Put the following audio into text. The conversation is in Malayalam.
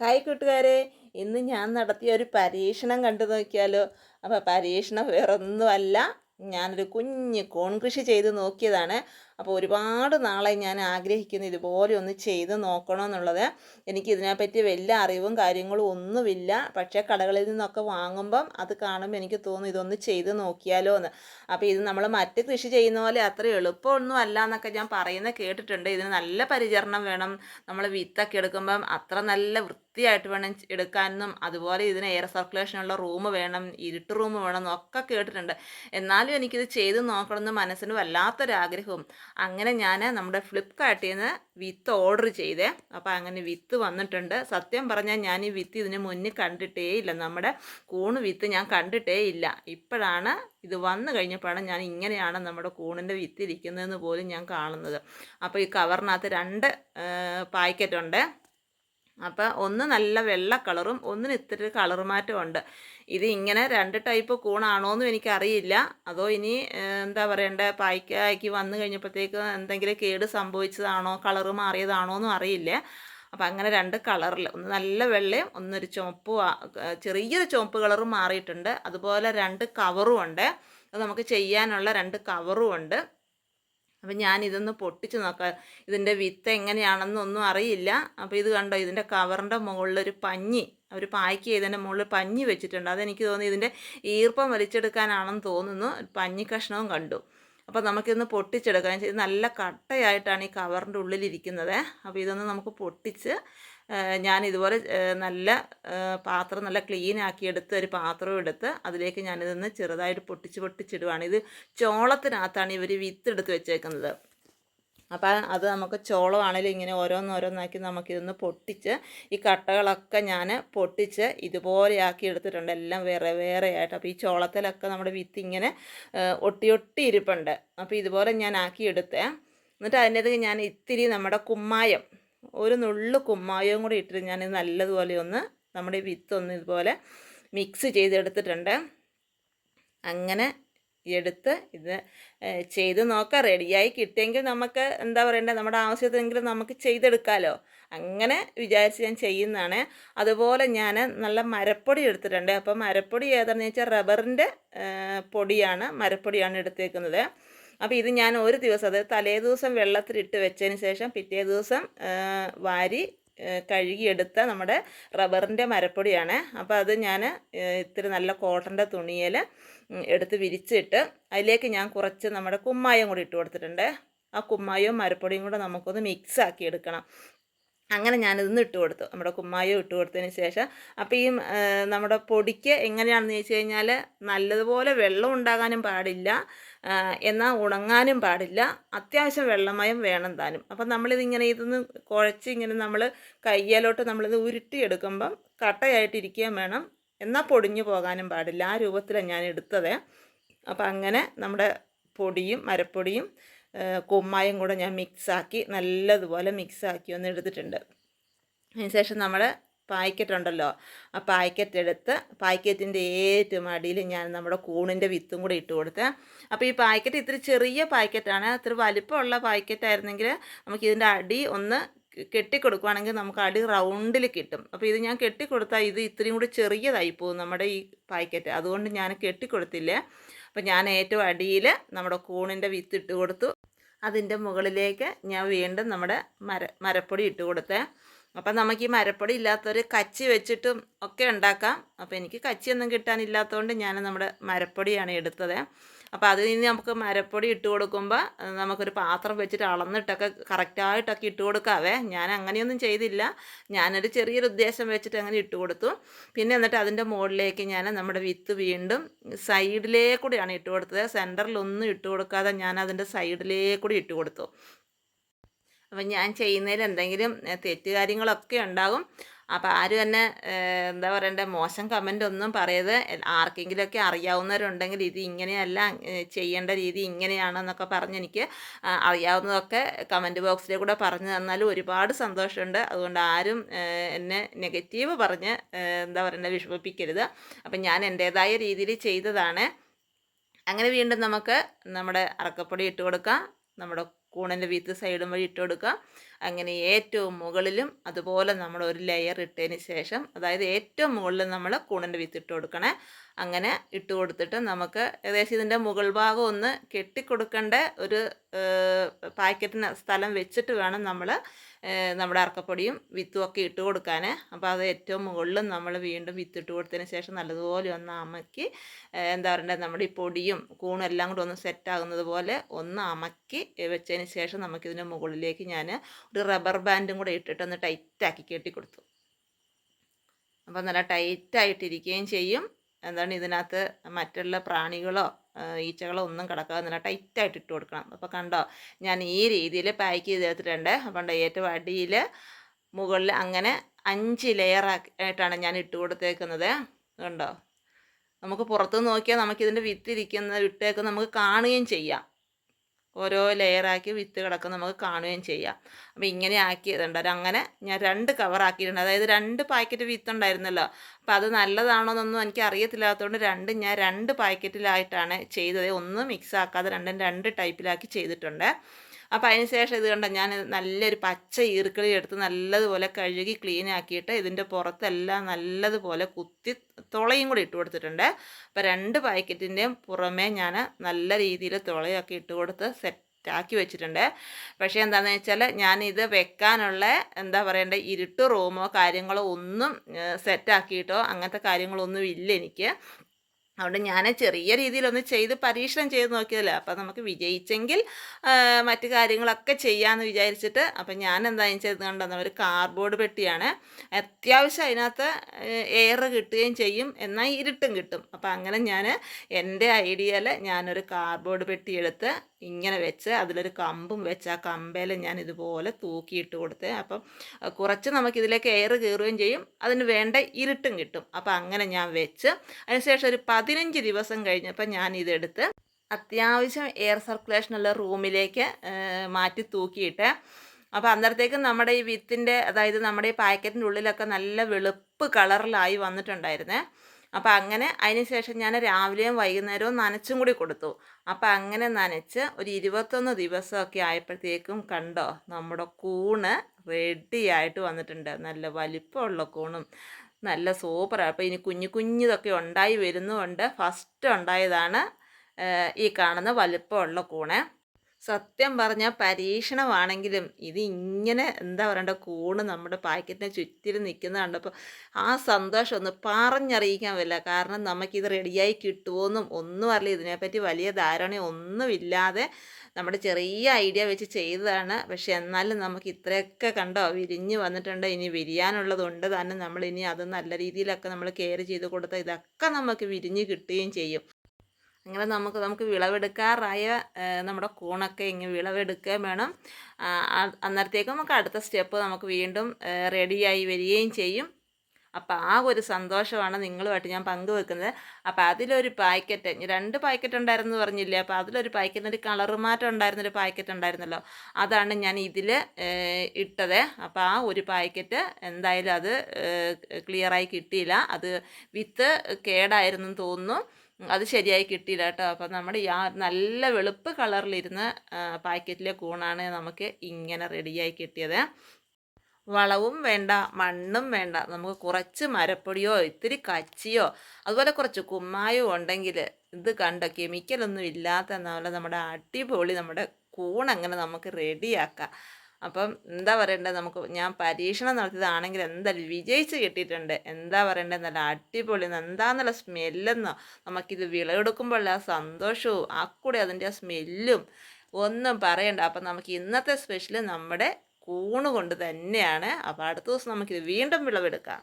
ഹായ് കൂട്ടുകാരെ. ഇന്ന് ഞാൻ നടത്തിയ ഒരു പരീക്ഷണം കണ്ടു നോക്കിയാലോ? അപ്പോൾ പരീക്ഷണം വേറൊന്നുമല്ല. ഞാനൊരു കുഞ്ഞ് കോൺ കൃഷി ചെയ്ത് നോക്കിയതാണ്. അപ്പോൾ ഒരുപാട് നാളെ ഞാൻ ആഗ്രഹിക്കുന്നു ഇതുപോലെ ഒന്ന് ചെയ്ത് നോക്കണമെന്നുള്ളത് എനിക്ക് ഇതിനെപ്പറ്റി വലിയ അറിവും കാര്യങ്ങളും ഒന്നുമില്ല. പക്ഷേ കടകളിൽ നിന്നൊക്കെ വാങ്ങുമ്പം അത് കാണുമ്പോൾ എനിക്ക് തോന്നും ഇതൊന്ന് ചെയ്ത് നോക്കിയാലോ എന്ന്. അപ്പോൾ ഇത് നമ്മൾ മറ്റ് കൃഷി ചെയ്യുന്ന പോലെ അത്ര എളുപ്പമൊന്നും അല്ല എന്നൊക്കെ ഞാൻ പറയുന്ന കേട്ടിട്ടുണ്ട്. ഇതിന് നല്ല പരിചരണം വേണം. നമ്മൾ വിത്തൊക്കെ എടുക്കുമ്പം അത്ര നല്ല വൃത്തിയായിട്ട് വേണം എടുക്കാനും. അതുപോലെ ഇതിന് എയർ സർക്കുലേഷനുള്ള റൂം വേണം ഇരുട്ട് റൂം വേണം എന്നൊക്കെ കേട്ടിട്ടുണ്ട്. എന്നാലും എനിക്കിത് ചെയ്ത് നോക്കണമെന്ന് മനസ്സിന് വല്ലാത്തൊരാഗ്രഹവും. അങ്ങനെ ഞാൻ നമ്മുടെ ഫ്ലിപ്കാർട്ടിൽ നിന്ന് വിത്ത് ഓർഡർ ചെയ്തേ. അപ്പോൾ അങ്ങനെ വിത്ത് വന്നിട്ടുണ്ട്. സത്യം പറഞ്ഞാൽ ഞാൻ ഈ വിത്ത് ഇതിന് മുന്നിൽ കണ്ടിട്ടേ ഇല്ല നമ്മുടെ കൂണ് വിത്ത് ഞാൻ കണ്ടിട്ടേ ഇല്ല ഇപ്പോഴാണ് ഇത് വന്നു കഴിഞ്ഞപ്പോഴാണ് ഞാൻ ഇങ്ങനെയാണ് നമ്മുടെ കൂണിന്റെ വിത്ത് ഇരിക്കുന്നതെന്ന് പോലും ഞാൻ കാണുന്നത്. അപ്പോൾ ഈ കവറിനകത്ത് രണ്ട് പാക്കറ്റ് ഉണ്ട് അപ്പോൾ ഒന്ന് നല്ല വെള്ള കളറും ഒന്നിന് ഇത്തിരി കളർ മാറ്റമുണ്ട് ഇത് ഇങ്ങനെ രണ്ട് ടൈപ്പ് കൂണാണോ എന്നും എനിക്കറിയില്ല. അതോ ഇനി എന്താ പറയണ്ടേ പായ്ക്കാക്കി വന്നു കഴിഞ്ഞപ്പോഴത്തേക്ക് എന്തെങ്കിലും കേട് സംഭവിച്ചതാണോ കളറ് മാറിയതാണോ എന്നും അറിയില്ല. അപ്പോൾ അങ്ങനെ രണ്ട് കളറിൽ ഒന്ന് നല്ല വെള്ളയും ഒന്നൊരു ചുവപ്പ് ചെറിയൊരു ചുവപ്പ് കളറും മാറിയിട്ടുണ്ട്. അതുപോലെ രണ്ട് കവറും ഉണ്ട്. അത് നമുക്ക് ചെയ്യാനുള്ള രണ്ട് കവറും ഉണ്ട്. അപ്പം ഞാനിതൊന്ന് പൊട്ടിച്ച് നോക്കാം. ഇതിന്റെ വിത്ത് എങ്ങനെയാണെന്നൊന്നും അറിയില്ല. അപ്പോൾ ഇത് കണ്ടോ ഇതിന്റെ കവറിന്റെ മുകളിലൊരു പഞ്ഞി അവർ പാക്ക് ചെയ്തതിന്റെ മുകളിൽ പഞ്ഞി വെച്ചിട്ടുണ്ട്. അതെനിക്ക് തോന്നി ഇതിന്റെ ഈർപ്പം വലിച്ചെടുക്കാനാണെന്ന് തോന്നുന്നു. പഞ്ഞി കഷ്ണവും കണ്ടു. അപ്പോൾ നമുക്കിതൊന്ന് പൊട്ടിച്ചെടുക്കാം. ഇത് നല്ല കട്ടയായിട്ടാണ് ഈ കവറിന്റെ ഉള്ളിലിരിക്കുന്നത്. അപ്പോൾ ഇതൊന്ന് നമുക്ക് പൊട്ടിച്ച് ഞാൻ ഇതുപോലെ നല്ല പാത്രം നല്ല ക്ലീൻ ആക്കി എടുത്ത് ഒരു പാത്രം എടുത്ത് അതിലേക്ക് ഞാനിതൊന്ന് ചെറുതായിട്ട് പൊട്ടിച്ച് പൊട്ടിച്ചിടുവാണ്. ഇത് ചോളത്തിനകത്താണ് ഇവർ വിത്ത് എടുത്ത് വെച്ചേക്കുന്നത്. അപ്പോൾ അത് നമുക്ക് ചോളമാണെങ്കിലും ഇങ്ങനെ ഓരോന്നോരോന്നാക്കി നമുക്കിതൊന്ന് പൊട്ടിച്ച് ഈ കട്ടകളൊക്കെ ഞാൻ പൊട്ടിച്ച് ഇതുപോലെയാക്കി എടുത്തിട്ടുണ്ട് എല്ലാം വേറെ വേറെ ആയിട്ട് അപ്പോൾ ഈ ചോളത്തിലൊക്കെ നമ്മുടെ വിത്ത് ഇങ്ങനെ ഒട്ടി ഒട്ടി ഇരിപ്പുണ്ട്. അപ്പോൾ ഇതുപോലെ ഞാൻ ആക്കി എടുത്തേ എന്നിട്ട് അതിന്റെ ഞാൻ ഇത്തിരി നമ്മുടെ കുമ്മായം ഒരു നുള്ളു കുമ്മായവും കൂടി ഇട്ടിട്ട് ഞാൻ നല്ലതുപോലെ ഒന്ന് നമ്മുടെ വിത്ത് ഒന്ന് ഇതുപോലെ മിക്സ് ചെയ്തെടുത്തിട്ടുണ്ട്. അങ്ങനെ എടുത്ത് ഇത് ചെയ്ത് നോക്കാം. റെഡിയായി കിട്ടിയെങ്കിൽ നമുക്ക് എന്താ പറയണ്ടേ നമ്മുടെ ആവശ്യത്തിനെങ്കിലും നമുക്ക് ചെയ്തെടുക്കാമല്ലോ അങ്ങനെ വിചാരിച്ച് ഞാൻ ചെയ്യുന്നതാണ്. അതുപോലെ ഞാൻ നല്ല മരപ്പൊടി എടുത്തിട്ടുണ്ട്. അപ്പോൾ മരപ്പൊടി ഏതാണെന്ന് വെച്ചാൽ റബ്ബറിന്റെ പൊടിയാണ് മരപ്പൊടിയാണ് എടുത്തേക്കുന്നത്. അപ്പോൾ ഇത് ഞാൻ ഒരു ദിവസം അതായത് തലേ ദിവസം വെള്ളത്തിലിട്ട് വെച്ചതിന് ശേഷം പിറ്റേ ദിവസം വാരി കഴുകിയെടുത്ത നമ്മുടെ റബ്ബറിന്റെ മരപ്പൊടിയാണ്. അപ്പോൾ അത് ഞാൻ ഇത്തിരി നല്ല കോട്ടന്റെ തുണിയിൽ എടുത്ത് വിരിച്ചിട്ട് അതിലേക്ക് ഞാൻ കുറച്ച് നമ്മുടെ കുമ്മായം കൂടി ഇട്ട് കൊടുത്തിട്ടുണ്ട്. ആ കുമ്മായവും മരപ്പൊടിയും കൂടെ നമുക്കൊന്ന് മിക്സ് ആക്കി എടുക്കണം. അങ്ങനെ ഞാനിതൊന്ന് ഇട്ട് കൊടുത്തു. നമ്മുടെ കുമ്മായം ഇട്ട് കൊടുത്തതിന് ശേഷം അപ്പോൾ ഈ നമ്മുടെ പൊടിക്ക് എങ്ങനെയാണെന്ന് ചോദിച്ചു കഴിഞ്ഞാൽ നല്ലതുപോലെ വെള്ളം ഉണ്ടാകാനും പാടില്ല. എന്നാൽ ഉണങ്ങാനും പാടില്ല. അത്യാവശ്യം വെള്ളമയം വേണം താനും. അപ്പം നമ്മളിതിങ്ങനെ ഇതൊന്ന് കുഴച്ച് ഇങ്ങനെ നമ്മൾ കയ്യാലോട്ട് നമ്മളിത് ഉരുട്ടിയെടുക്കുമ്പം കട്ടയായിട്ടിരിക്കുകയും വേണം. എന്നാൽ പൊടിഞ്ഞു പോകാനും പാടില്ല. ആ രൂപത്തിലാണ് ഞാൻ എടുത്തത്. അപ്പം അങ്ങനെ നമ്മുടെ പൊടിയും മരപ്പൊടിയും കുമ്മായും കൂടെ ഞാൻ മിക്സാക്കി നല്ലതുപോലെ മിക്സാക്കി ഒന്ന് എടുത്തിട്ടുണ്ട്. അതിനുശേഷം നമ്മൾ പാക്കറ്റ് ഉണ്ടല്ലോ ആ പായ്ക്കറ്റ് എടുത്ത് പായ്ക്കറ്റിന്റെ ഏറ്റവും അടിയിൽ ഞാൻ നമ്മുടെ കൂണിന്റെ വിത്തും കൂടി ഇട്ട് കൊടുത്ത്. അപ്പോൾ ഈ പായ്ക്കറ്റ് ഇത്തിരി ചെറിയ പായ്ക്കറ്റാണ് ഇത്ര വലിപ്പമുള്ള പായ്ക്കറ്റായിരുന്നെങ്കിൽ നമുക്കിതിന്റെ അടി ഒന്ന് കെട്ടിക്കൊടുക്കുവാണെങ്കിൽ നമുക്ക് അടി റൗണ്ടിൽ കിട്ടും. അപ്പോൾ ഇത് ഞാൻ കെട്ടിക്കൊടുത്താൽ ഇത് ഇത്രയും കൂടി ചെറിയതായി പോകും നമ്മുടെ ഈ പായ്ക്കറ്റ് അതുകൊണ്ട് ഞാൻ കെട്ടിക്കൊടുത്തില്ല. അപ്പോൾ ഞാൻ ഏറ്റവും അടിയിൽ നമ്മുടെ കൂണിന്റെ വിത്ത് ഇട്ട് കൊടുത്തു. അതിന്റെ മുകളിലേക്ക് ഞാൻ വീണ്ടും നമ്മുടെ മര മരപ്പൊടി ഇട്ട് കൊടുത്തേ. അപ്പം നമുക്ക് ഈ മരപ്പൊടി ഇല്ലാത്തൊരു കച്ചി വെച്ചിട്ടും ഒക്കെ ഉണ്ടാക്കാം. അപ്പോൾ എനിക്ക് കച്ചിയൊന്നും കിട്ടാനില്ലാത്തതുകൊണ്ട് ഞാൻ നമ്മുടെ മരപ്പൊടിയാണ് എടുത്തത്. അപ്പോൾ അതിൽ നിന്ന് നമുക്ക് മരപ്പൊടി ഇട്ട് കൊടുക്കുമ്പോൾ നമുക്കൊരു പാത്രം വെച്ചിട്ട് അളന്നിട്ടൊക്കെ കറക്റ്റായിട്ടൊക്കെ ഇട്ട് കൊടുക്കാവേ. ഞാൻ അങ്ങനെയൊന്നും ചെയ്തില്ല. ഞാനൊരു ചെറിയൊരു ഉദ്ദേശം വെച്ചിട്ട് അങ്ങനെ ഇട്ട് കൊടുത്തു. പിന്നെ എന്നിട്ട് അതിന്റെ മുകളിലേക്ക് ഞാൻ നമ്മുടെ വിത്ത് വീണ്ടും സൈഡിലേക്കൂടെയാണ് ഇട്ട് കൊടുത്തത്. സെന്ററിലൊന്നും ഇട്ട് കൊടുക്കാതെ ഞാൻ അതിന്റെ സൈഡിലേക്കൂടി ഇട്ട് കൊടുത്തു. അപ്പം ഞാൻ ചെയ്യുന്നതിൽ എന്തെങ്കിലും തെറ്റ് കാര്യങ്ങളൊക്കെ ഉണ്ടാകും. അപ്പോൾ ആരും തന്നെ എന്താ പറയണ്ടേ മോശം കമന്റ് ഒന്നും പറയത് ആർക്കെങ്കിലുമൊക്കെ അറിയാവുന്നവരുണ്ടെങ്കിൽ ഇത് ഇങ്ങനെയല്ല ചെയ്യേണ്ട രീതി ഇങ്ങനെയാണെന്നൊക്കെ പറഞ്ഞ് എനിക്ക് അറിയാവുന്നതൊക്കെ കമന്റ് ബോക്സിലെ കൂടെ പറഞ്ഞു തന്നാൽ ഒരുപാട് സന്തോഷമുണ്ട്. അതുകൊണ്ട് ആരും എന്നെ നെഗറ്റീവ് പറഞ്ഞ് എന്താ പറയണ്ടേ വിഷമിപ്പിക്കരുത്. അപ്പം ഞാൻ എന്റേതായ രീതിയിൽ ചെയ്തതാണ്. അങ്ങനെ വീണ്ടും നമുക്ക് നമ്മുടെ അറക്കപ്പൊടി ഇട്ട് കൊടുക്കാം. നമ്മുടെ കൂണിന്റെ വിത്ത് സൈഡും വഴി ഇട്ട് കൊടുക്കുക അങ്ങനെ ഏറ്റവും മുകളിലും അതുപോലെ നമ്മൾ ഒരു ലെയർ ഇട്ടതിന് ശേഷം അതായത് ഏറ്റവും മുകളിൽ നമ്മൾ കൂണിന്റെ വിത്ത് ഇട്ട് കൊടുക്കണേ. അങ്ങനെ ഇട്ട് കൊടുത്തിട്ട് നമുക്ക് ഏകദേശം ഇതിന്റെ മുകൾ ഭാഗം ഒന്ന് കെട്ടിക്കൊടുക്കേണ്ട ഒരു പാക്കറ്റിന് സ്ഥലം വെച്ചിട്ട് വേണം നമ്മൾ നമ്മുടെ അറക്കപ്പൊടിയും വിത്തും ഒക്കെ ഇട്ട് കൊടുക്കാൻ അപ്പോൾ അത് ഏറ്റവും മുകളിൽ നമ്മൾ വീണ്ടും വിത്ത് ഇട്ട് കൊടുത്തതിന് ശേഷം നല്ലതുപോലെ ഒന്ന് അമക്കി എന്താ പറയണ്ടത്? നമ്മുടെ ഈ പൊടിയും കൂണും എല്ലാം കൂടെ ഒന്ന് സെറ്റ് ആകുന്നത് പോലെ ഒന്ന് അമക്കി വെച്ചതിന് ശേഷം നമുക്കിതിന്റെ മുകളിലേക്ക് ഞാൻ ഒരു റബ്ബർ ബാൻഡും കൂടെ ഇട്ടിട്ട് ഒന്ന് ടൈറ്റാക്കി കെട്ടി കൊടുത്തു. അപ്പോൾ നല്ല ടൈറ്റായിട്ടിരിക്കുകയും ചെയ്യും. എന്താണ് ഇതിനകത്ത് മറ്റുള്ള പ്രാണികളോ ഈച്ചകളോ ഒന്നും കിടക്കാതെ നല്ല ടൈറ്റായിട്ട് ഇട്ട് കൊടുക്കണം. അപ്പോൾ കണ്ടോ ഞാൻ ഈ രീതിയിൽ പാക്ക് ചെയ്ത് എടുത്തിട്ടുണ്ട് അപ്പം ഏറ്റവും അടിയിൽ മുകളിൽ അങ്ങനെ അഞ്ച് ലെയർ ആയിട്ടാണ് ഞാൻ ഇട്ട് കൊടുത്തേക്കുന്നത്. കണ്ടോ നമുക്ക് പുറത്ത് നോക്കിയാൽ നമുക്കിതിന്റെ വിത്തിരിക്കുന്ന വിട്ടേക്ക് നമുക്ക് കാണുകയും ചെയ്യാം. ഓരോ ലെയറാക്കി വിത്ത് കിടക്കും നമുക്ക് കാണുകയും ചെയ്യാം. അപ്പോൾ ഇങ്ങനെ ആക്കിയതുണ്ട്. അങ്ങനെ ഞാൻ രണ്ട് കവർ ആക്കിയിട്ടുണ്ട്. അതായത് രണ്ട് പാക്കറ്റ് വിത്ത് ഉണ്ടായിരുന്നല്ലോ. അപ്പോൾ അത് നല്ലതാണോന്നൊന്നും എനിക്ക് അറിയത്തില്ലാത്തതുകൊണ്ട് രണ്ട് ഞാൻ രണ്ട് പാക്കറ്റിലായിട്ടാണ് ചെയ്തത്. ഒന്നും മിക്സ് ആക്കാതെ രണ്ടും രണ്ട് ടൈപ്പിലാക്കി ചെയ്തിട്ടുണ്ട്. അപ്പോൾ അതിന് ശേഷം ഇത് കണ്ട ഞാൻ നല്ലൊരു പച്ച ഈർക്കിളി എടുത്ത് നല്ലതുപോലെ കഴുകി ക്ലീൻ ആക്കിയിട്ട് ഇതിന്റെ പുറത്തെല്ലാം നല്ലതുപോലെ കുത്തി തുളയും കൂടി ഇട്ട് കൊടുത്തിട്ടുണ്ട്. അപ്പോൾ രണ്ട് പാക്കറ്റിന്റെയും പുറമേ ഞാൻ നല്ല രീതിയിൽ തുളയൊക്കെ ഇട്ട് കൊടുത്ത് സെറ്റ് ആക്കി വെച്ചിട്ടുണ്ട്. പക്ഷേ എന്താണെന്ന് വെച്ചാൽ ഇത് വെക്കാനുള്ള എന്താ പറയണ്ടേ ഇരുട്ട് റൂമോ കാര്യങ്ങളോ ഒന്നും സെറ്റാക്കിയിട്ടോ അങ്ങനത്തെ കാര്യങ്ങളൊന്നും ഇല്ല എനിക്ക്. അതുകൊണ്ട് ഞാൻ ചെറിയ രീതിയിലൊന്ന് ചെയ്ത് പരീക്ഷണം ചെയ്ത് നോക്കിയതല്ല. അപ്പം നമുക്ക് വിജയിച്ചെങ്കിൽ മറ്റു കാര്യങ്ങളൊക്കെ ചെയ്യാമെന്ന് വിചാരിച്ചിട്ട് അപ്പം ഞാൻ എന്തായാലും ചെയ്ത് കണ്ടെന്ന ഒരു കാർഡ്ബോർഡ് പെട്ടിയാണ്. അത്യാവശ്യം അതിനകത്ത് എയർ കിട്ടുകയും ചെയ്യും. എന്നാൽ ഇരുട്ടും കിട്ടും. അപ്പം അങ്ങനെ ഞാൻ എന്റെ ഐഡിയയിൽ ഞാനൊരു കാർഡ്ബോർഡ് പെട്ടി എടുത്ത് ഇങ്ങനെ വെച്ച് അതിലൊരു കമ്പും വെച്ച് ആ കമ്പയിൽ ഞാൻ ഇതുപോലെ തൂക്കിയിട്ട് കൊടുത്ത് അപ്പം കുറച്ച് നമുക്ക് ഇതിലേക്ക് എയർ കയറുകയും ചെയ്യും. അതിന് വേണ്ട ഇരുട്ടും കിട്ടും. അപ്പം അങ്ങനെ ഞാൻ വെച്ച് അതിനുശേഷം ഒരു പതിനഞ്ച് ദിവസം കഴിഞ്ഞപ്പോൾ ഞാൻ ഇതെടുത്ത് അത്യാവശ്യം എയർ സർക്കുലേഷനുള്ള റൂമിലേക്ക് മാറ്റി തൂക്കിയിട്ട്. അപ്പോൾ അന്നേരത്തേക്കും നമ്മുടെ ഈ വിത്തിന്റെ അതായത് നമ്മുടെ ഈ പാക്കറ്റിന്റെ ഉള്ളിലൊക്കെ നല്ല വെളുപ്പ് കളറിലായി വന്നിട്ടുണ്ടായിരുന്നേ. അപ്പോൾ അങ്ങനെ അതിന് ശേഷം ഞാൻ രാവിലെയും വൈകുന്നേരവും നനച്ചും കൂടി കൊടുത്തു. അപ്പോൾ അങ്ങനെ നനച്ച് ഒരു ഇരുപത്തൊന്ന് ദിവസമൊക്കെ ആയപ്പോഴത്തേക്കും കണ്ടോ നമ്മുടെ കൂണ് റെഡിയായിട്ട് വന്നിട്ടുണ്ട്. നല്ല വലിപ്പമുള്ള കൂണും. നല്ല സൂപ്പറാണ് അപ്പോൾ ഇനി കുഞ്ഞു കുഞ്ഞിതൊക്കെ ഉണ്ടായി വരുന്നുമുണ്ട് ഫസ്റ്റ് ഉണ്ടായതാണ് ഈ കാണുന്ന വലുപ്പമുള്ള കൂണ്. സത്യം പറഞ്ഞാൽ പരീക്ഷണമാണെങ്കിലും ഇത് ഇങ്ങനെ എന്താ പറയണ്ട കൂണ് നമ്മുടെ പാക്കറ്റിനെ ചുറ്റിലും നിൽക്കുന്ന അപ്പോൾ ആ സന്തോഷം ഒന്ന് പറഞ്ഞറിയിക്കാൻ പറ്റില്ല. കാരണം നമുക്കിത് റെഡിയായി കിട്ടുമോന്നും ഒന്നും അറിയില്ല. ഇതിനെപ്പറ്റി വലിയ ധാരണയൊന്നുമില്ലാതെ നമ്മുടെ ചെറിയ ഐഡിയ വെച്ച് ചെയ്തതാണ്. പക്ഷെ എന്നാലും നമുക്ക് ഇത്രയൊക്കെ കണ്ടോ വിരിഞ്ഞ് വന്നിട്ടുണ്ട്. ഇനി വിരിയാനുള്ളതുണ്ട് തന്നെ നമ്മൾ ഇനി അത് നല്ല രീതിയിലൊക്കെ നമ്മൾ കെയർ ചെയ്ത് കൊടുത്താൽ ഇതൊക്കെ നമുക്ക് വിരിഞ്ഞ് കിട്ടുകയും ചെയ്യും. അങ്ങനെ നമുക്ക് നമുക്ക് വിളവെടുക്കാറായ നമ്മുടെ കൂണൊക്കെ ഇങ്ങനെ വിളവെടുക്കുകയും വേണം. അന്നേരത്തേക്ക് നമുക്ക് അടുത്ത സ്റ്റെപ്പ് നമുക്ക് വീണ്ടും റെഡിയായി വരികയും ചെയ്യും. അപ്പോൾ ആ ഒരു സന്തോഷമാണ് നിങ്ങളുമായിട്ട് ഞാൻ പങ്കുവെക്കുന്നത്. അപ്പോൾ അതിലൊരു പാക്കറ്റ് രണ്ട് പാക്കറ്റ് ഉണ്ടായിരുന്നു പറഞ്ഞില്ലേ? അപ്പോൾ അതിലൊരു പാക്കറ്റിന് ഒരു കളർ മാറ്റം ഉണ്ടായിരുന്നൊരു പാക്കറ്റ് ഉണ്ടായിരുന്നല്ലോ. അതാണ് ഞാൻ ഇതിൽ ഇട്ടത്. അപ്പോൾ ആ ഒരു പാക്കറ്റ് എന്തായാലും അത് ക്ലിയറായി കിട്ടിയില്ല. അത് വിത്ത് കേടായിരുന്നു തോന്നുന്നു. അത് ശരിയായി കിട്ടിയില്ല കേട്ടോ. അപ്പം നമ്മുടെ ഈ നല്ല വെളുപ്പ് കളറിലിരുന്ന പാക്കറ്റിലെ കൂണാണ് നമുക്ക് ഇങ്ങനെ റെഡിയായി കിട്ടിയത്. വളവും വേണ്ട മണ്ണും വേണ്ട. നമുക്ക് കുറച്ച് മരപ്പൊടിയോ ഇത്തിരി കച്ചിയോ അതുപോലെ കുറച്ച് കുമ്മായോ ഉണ്ടെങ്കിൽ ഇത് കണ്ടോ? കെമിക്കലൊന്നും ഇല്ലാത്ത നമ്മുടെ അടിപൊളി നമ്മുടെ കൂണങ്ങനെ നമുക്ക് റെഡിയാക്കാം. അപ്പം എന്താ പറയണ്ടത് നമുക്ക് ഞാൻ പരീക്ഷണം നടത്തിയതാണെങ്കിൽ എന്തായാലും വിജയിച്ച് കിട്ടിയിട്ടുണ്ട്. എന്താ പറയേണ്ടത് നല്ല അടിപൊളി എന്താന്നുള്ള സ്മെല്ലെന്നോ. നമുക്കിത് വിളവെടുക്കുമ്പോഴുള്ള ആ സന്തോഷവും ആ കൂടെ അതിന്റെ ആ സ്മെല്ലും ഒന്നും പറയണ്ട. അപ്പം നമുക്ക് ഇന്നത്തെ സ്പെഷ്യൽ നമ്മുടെ കൂണ് കൊണ്ട് തന്നെയാണ്. അപ്പോൾ അടുത്ത ദിവസം നമുക്കിത് വീണ്ടും വിളവെടുക്കാം.